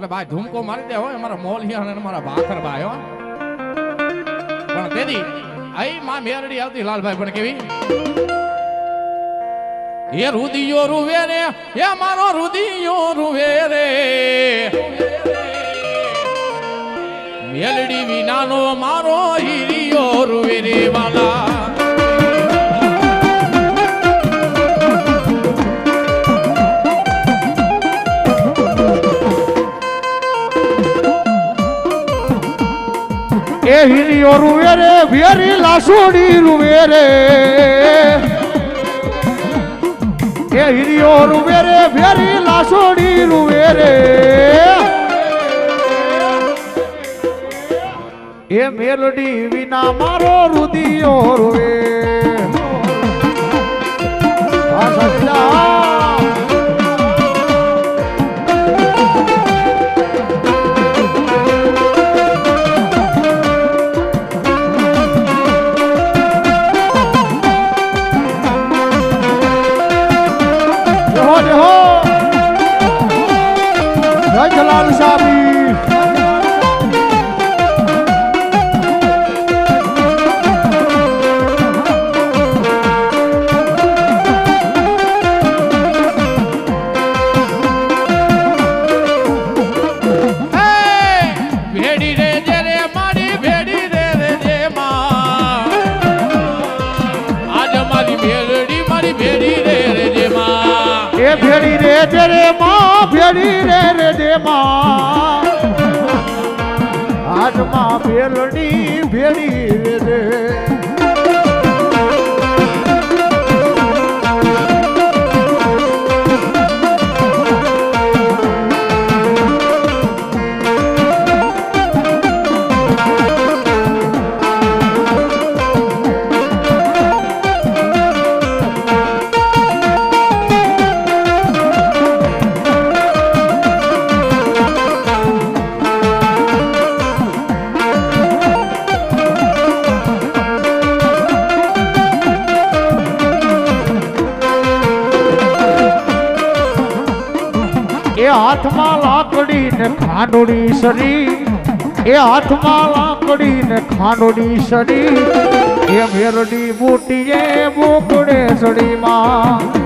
એટલે ભાઈ, ધૂમકો મારી દે અમારા મોલિયા અને અમારા ભાખર ભાઈ પણ તેથી આઈ માં મેરડી આવતી લાલભાઈ, પણ કેવી? એ રુદિયો રૂવે રે, એ મારો રુદિયો રૂવે રે. મેલડી વિનાનો મારો હિરિયો રૂવે રે, વાલા. લાસુડી રૂવે રે એ હિરિયો રૂવે રે વેરી લાસુડી રૂવે રે એ મેલડી વિના મારો રુદિયો રૂવે. આ સજ્જા ભેડી રે જે રે માં ભેડી રે રે દે માં. હાથમાં ભેલડી ભેડી રે દે હાથમાં લાકડી ને ખાંડોડી સરી. એ હાથમાં લાકડી ને ખાંડોડી સરી. એ મેરડી મૂટીએ મોકડે સડીમાં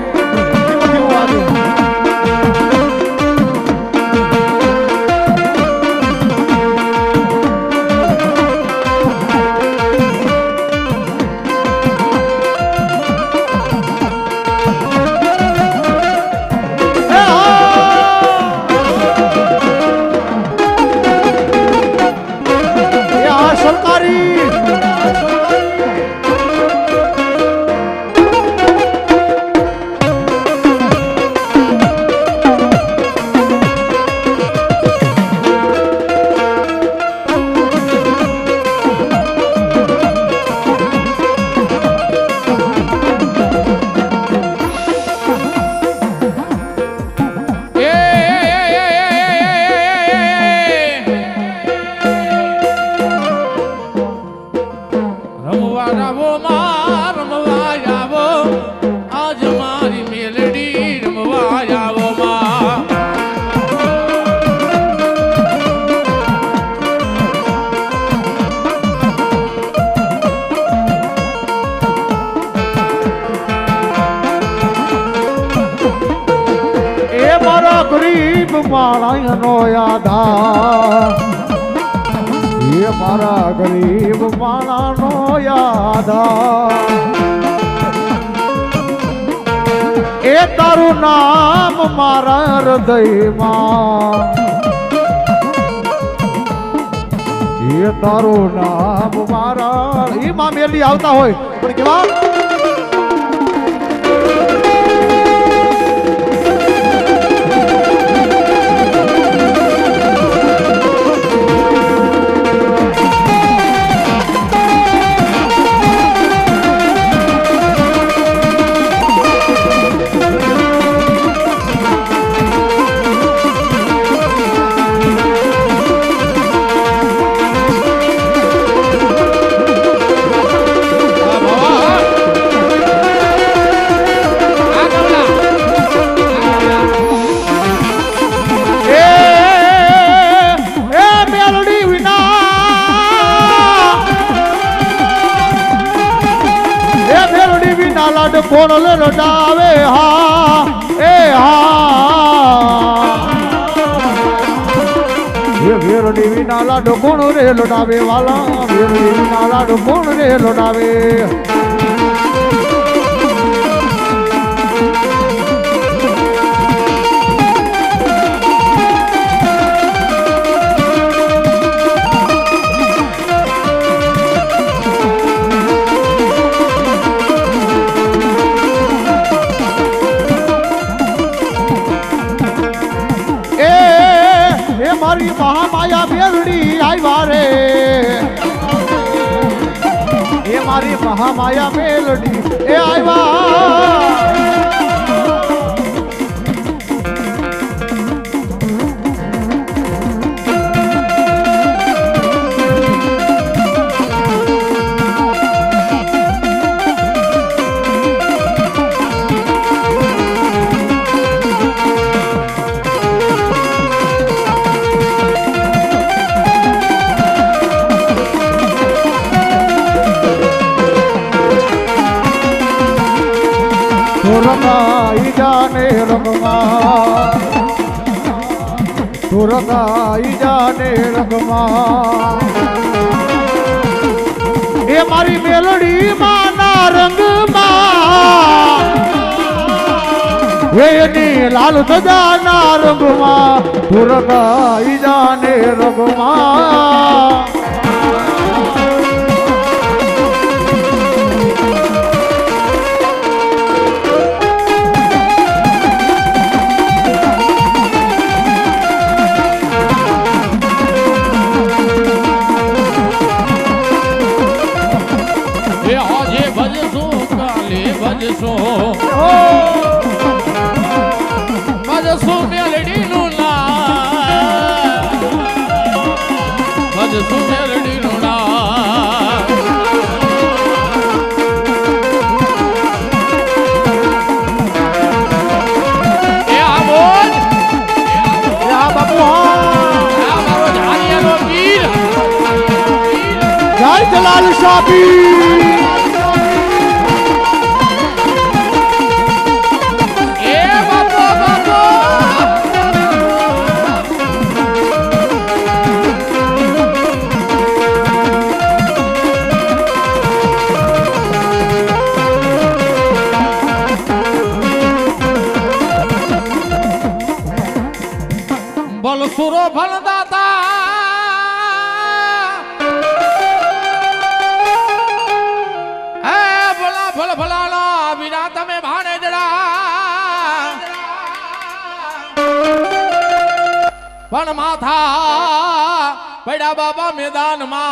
ગરીબ માણસનો યાદા. એ મારા ગરીબ માણસનો યાદા. એ તારું નામ મારા હૃદયમાં. એ તારું નામ મારા એ માં મેલી આવતા હોય. પણ કેવા? વેરડી વિના લાડો કોણ રે લોટાવે વાલા વેરડી વિના લાડો કોણ રે લોટાવે. મહામાયા મેલડી. એ આવ્યા. જાને રંગમાં. તો રંગાઈ જાને રંગમાં. એ મારી મેલડી માના રંગમાં. એની લાલ સજાના રંગમાં. તો રંગાઈ જાને રંગમાં. জয় দলাল সাপি বল সুর ভালদা પણ માથા પડ્યા બાબા મેદાનમાં.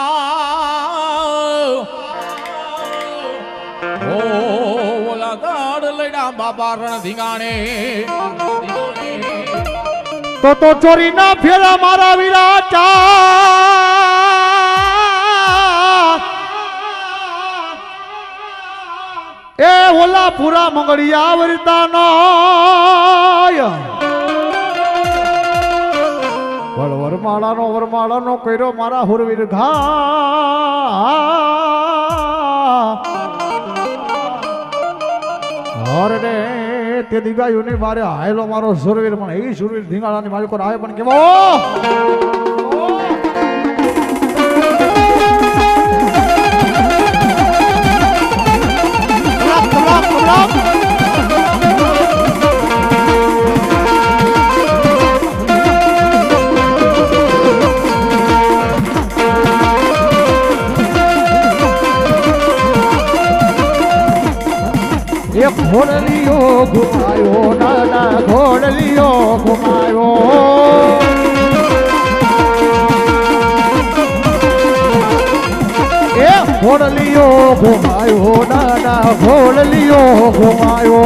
ઓલા દાડ લડ્યા બાબા રણ ધીંગાણે તો તો ચોરી ના ફેરા મારા વિરાચા. એ ઓલા પૂરા મંગળિયા વરતા નાય વરમાળાનો વરમાળાનો કર્યો મારા હુરવીર ઘા. હર રે, તે દીગાયું ને મારે હાયલો મારો સુરવીર પણ, એ સુરવીર ધીંગાળાની માલિકો આવે પણ કેવો? ઘોડલીઓ ઘુમાયો એ ઘોડલીઓ ઘુમાયો નાના ઘોડલીઓ ઘુમાયો.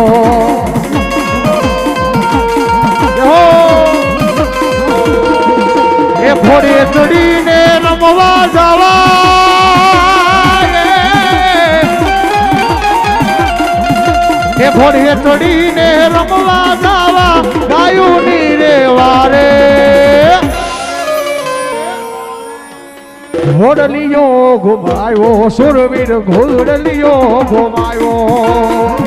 એ ઘોડે ચડીને રમવા જવા એ ઘોડીએ ચડીને રમવા જાવા ગાયું ની રે વારે. ઘોડલીયો ઘુમાયો સુરવીર ઘોડલીયો ઘુમાયો.